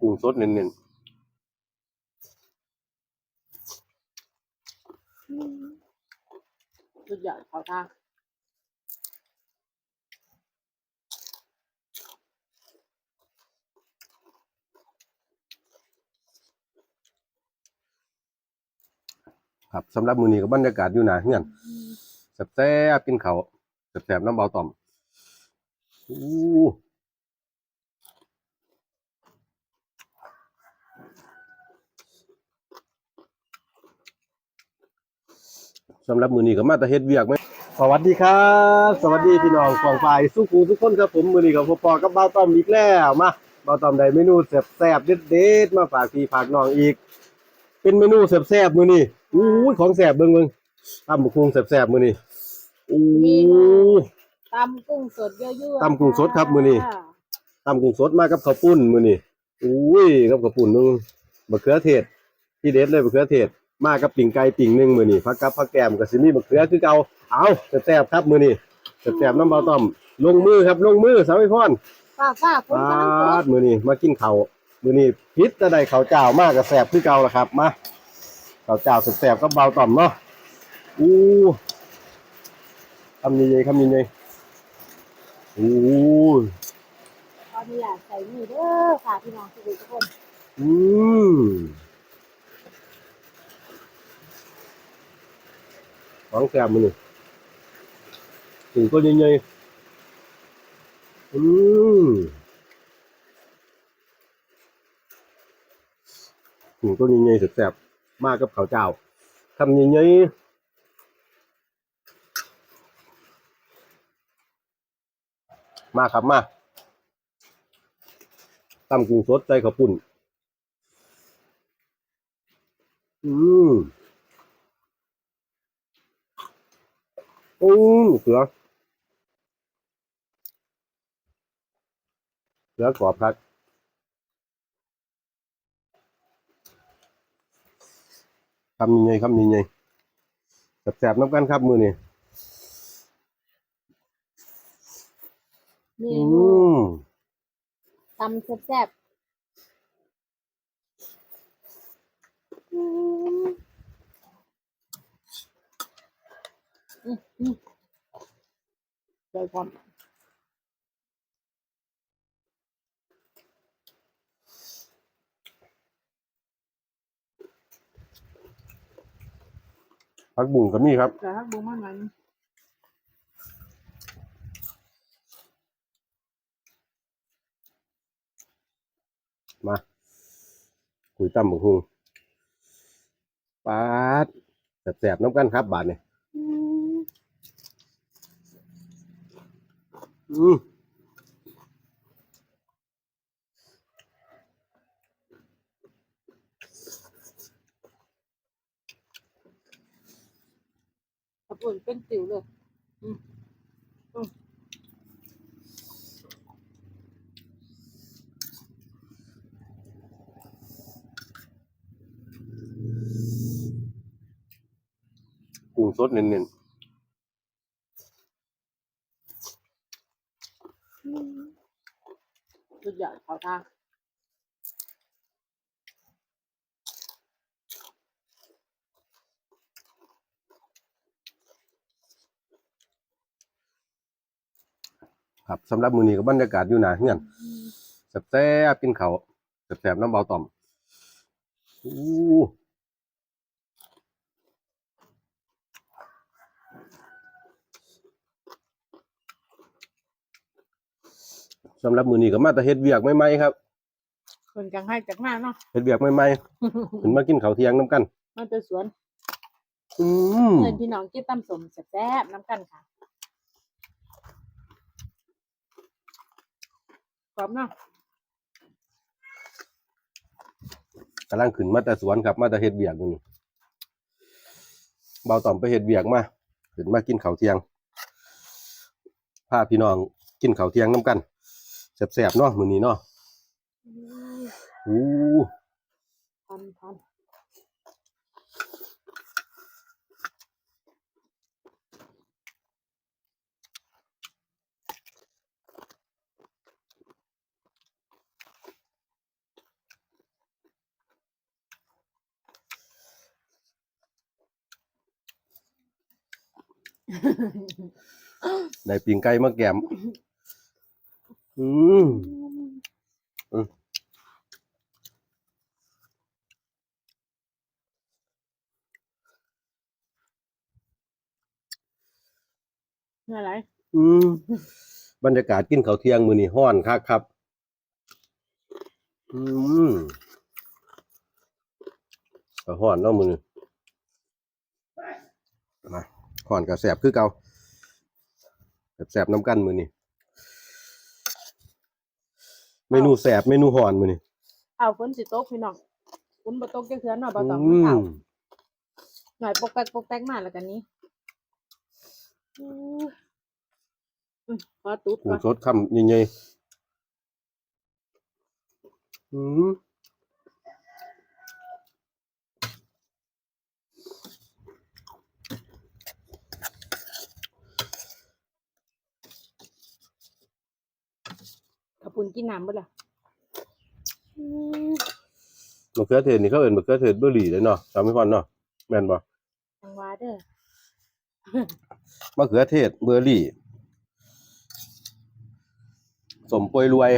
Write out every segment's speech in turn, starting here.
กุ้งสดเน้นสุดยอดเขาทางๆครับสำหรับมื้อนี้ก็บรรยากาศอยู่หน้าเฮือนแซ่บๆกินข้าวแซ่บๆน้ำเบาต่อมอู้ สำหรับมื้อนี้ก็มาแต่เฮ็ดเวียกไหมสวัสดีครับ สวัสดีพี่น้องกองฝ่ายสู้กูทุกคนครับผมมื้อนี้กับพ่อปอกับเบาต่อมอีกแล้วมาเบาต่อมได้เมนูแซ่บๆเด็ดๆมาฝากพี่ฝากน้องอีก เป็นเมนูแซ่บๆมื้อนี้อู้ยของแซ่บเบิ่งเบิ่งตำบักหุ่งแซ่บๆมื้อนี้อู้ตำกุ้งสดเยอะๆตำกุ้งสดครับมื้อนี้ตำกุ้งสดมากับข้าวปุ้นมื้อนี้อุ้ยกับข้าวปุ้นนึงมะเขือเทศที่เด็ดเลยมะเขือเทศ มากับปิ่งไก่ปิ่งหนึงมื้อนี้ผักกับผักแกมก็สิมีมะเขือคือเก่าเอาแซ่บๆครับมื้อนี้แซ่บๆน้ำเบาต้อมลงมือครับลงมือสาวิพรฝ้าฝ้าฝนปกำลังตากดมื้อนี้มากินข้าวมื้อนี้พิษจะได้ข้าวเจ้ามากก็แซ่บคือเก่าล่ะครับมาข้าวเจ้าแซ่บๆกับเบาต้อมเนาะอู้คำนี้เลยคำนี้เลยอู้ตอนนี้อยากใส่นี่เด้อค่ะพี่น้องทุกทุกคนอืม ของแซ่บมื้อนี้ถึงก็ใหญ่ๆอืมถึงก็ใหญ่ๆแซ่บมากกับข้าวเจ้าคำใหญ่ๆมาครับมาตำกุ้งสดใจข้าวปุ้นอืม โอ้เสือเสือกรอบครับคำยังไงคำยังไงแสบๆน้ำกันครับมือนี่เมอืนูมตำแซ่บๆอืมอืมอืม ใจพร้อมผักบุ้งก็มีครับแต่ถ้าบุ้งมันมันมาคุยตั้มบักฮุงปาดแสบๆน้ำกันครับบาทเนี่ย อืมอืมขอบคุณเป็นติ๋วเลยอืมอืมกุ้งสดเน้นสุดาทางๆครับสำหรับมือนี้ก็บรรยากาศอยู่หนาเฮือนแซ่บๆกินเข้าวแซ่บๆน้ำเบาต่อมอู้ สำหรับมื้อนี้ก็มาแต่เฮ็ดเวียกใหม่ๆครับคนจังให้จากหน้าเนาะเฮ็ดเวียกใหม่ๆขึ้นมากินข้าวเที่ยงน้ำกันมันจะสวนอืมเงินพี่น้องกินตำสมแซ่บๆน้ำกันค่ะกรอบเนาะกำลังขึ้นมาแต่สวนครับ มาแต่เฮ็ดเวียกอยู่นี่เบาต่อมไปเฮ็ดเวียกมาขึ้นมากินข้าวเที่ยงพาพี่น้องกินข้าวเที่ยงน้ำกัน แสบๆเนาะมือนี้เนาะอู้พัได้ปิงไก่มาแกม อืมอืมอะไรอืมบรรยากาศกินข้าวเที่ยงมื้อนี้ฮ้อนคักครับ อืมก็ฮ้อนเนาะมื้อนี้มาฮ้อนก็แซ่บคือเก่าแซ่บๆน้ำกันมื้อนี้ เมนูแซ่บเมนูฮ้อนมื้อนี้เอาฝนสิตกพี่น้องฝนบ่ตกจักเทื่อเนาะบ่ต้องอืเอามหน่อยปกแป๊กปกแป๊กมาแล้วกันนี้อืออืมขอตุ๊ดกุ้ก่งอนสดคำใหญ่ๆอืม ขอบคุณกินน้ำบ่ล่ะอืมมะเขือเทศนี่เขาเอิ้นมะเขือเทศเบอร์รี่เลยเนาะจำไม่พอนเนาะแม่นบ่จังหวะเด้อมะเขือเทศเบอร์รี่สมปวยรวย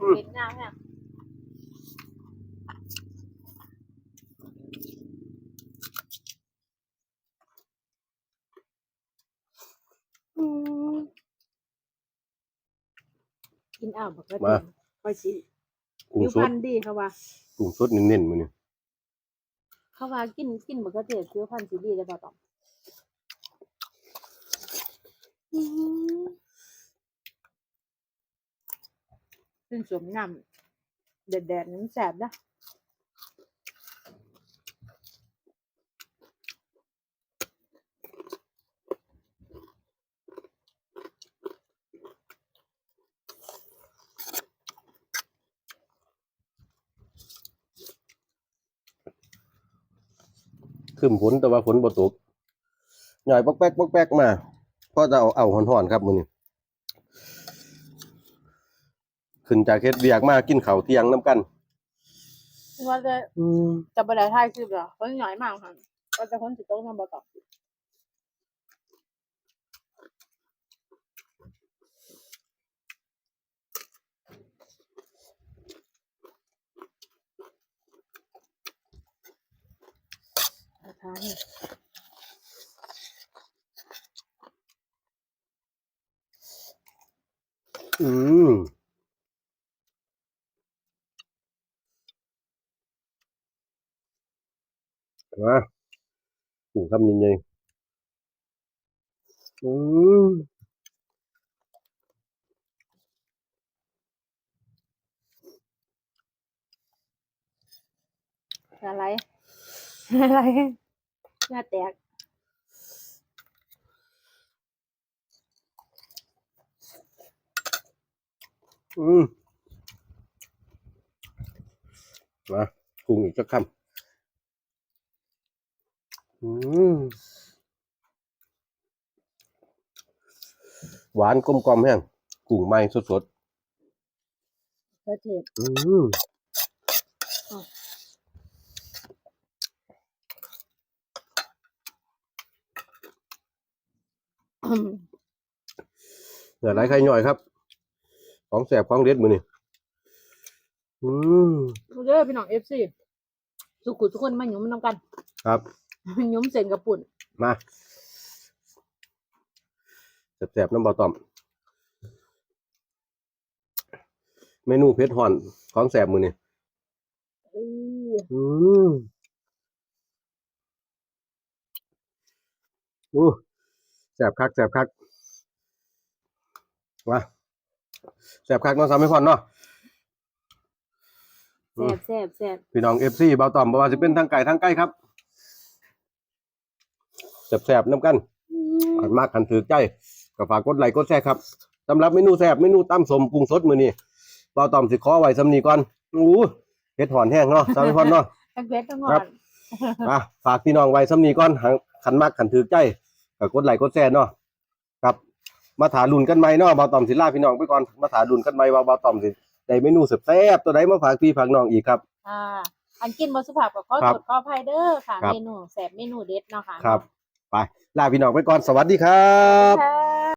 อืมเด็ดงามเนี่ยอืม กินอ้าวบักกะมาทิค่อยสิกุ้งผิวสพรดรณดีเขาว่า กุ้งสดเน้นๆมื้อนี้เขาว่ากินกินบักกะเทศผิวพรรณสิดีเลยบ่ต้องอืมเป็นสมน้ำแดดๆน้ำแสบนะ ขึ้นฝนแต่ว่าฝนบ่ตกหน่อยปอกแป๊กปอกแป๊กมาพอจะเอาเอาฮ้อนๆครับมื้อนี้ขึ้นจากเฮ็ดเวียกมากินข้าวเที่ยงนํกันว่าจะอืมจะบ่ได้ถ่ายคลิปเหรอคนน้อยมากค่ะก็จะคนสิโต๊ะนำบ่ตอบ ทานนี่อืมมากุ้งคำใหญ่ๆอืมอะไรอะไรหน้าแตกอืมมาปรุงอีกสักคำอืมหวานกลมกลอมแห้งกุ้งใหม่สดประเทศๆอืม เหลือไรใครหน่อยครับ ของแสบของเด็ดมือนี่อืมเด้อพี่น้อง FC สุขุทุกคนมาหยุมนำกันครับหยุมเส้นกับปุ่นมาแสบๆน้ำเบาต่อม เมนูเพชรห่อนของแสบมือนี่เอออืมอู้ แสบคักแสบคักมาแสบคักเน้องสามไม่พอนเนาะแซ่บแซ่บแซ่บพี่น้องเอฟซีเบาต่อมบ่ว่าจะเป็นทางไก่ทางใกล้ครับแสบๆน้ำกันอืมอันมากขันถือใจก็ฝากกดไลค์กดแชร์ครับสำหรับเมนูแซ่บเมนูตั้มสมปรุงสดมื้อนี้เบาต่อมสิขอไว้สำนีก่อนอู้เฮ็ดหอนแห้งเนาะสามคนเนาะทั้งเพชรทั้งงอครันบอะฝากพี่น้องไว้สำนีก่อนหังขันมากขันถือใจ ก็กดไลค์กดแชร์เนาะครับ มาถาลุนกันไหมเนาะเบาต่อมสิลาพี่น้องไปก่อนมาถาลุนกันไหมว่าเบาต่อมสิได้เมนูแซ่บๆตัวใดมาฝากพี่ฝากน้องอีกครับ อ่าอันกินบ่สุภาพก็ขอครัโทบษขออภัยเด้อค่ะครับเมนูแซ่บเมนูเด็ดเนาะค่ะครับ ไปลาพี่น้องไปก่อนสวัสดีครับค่ะ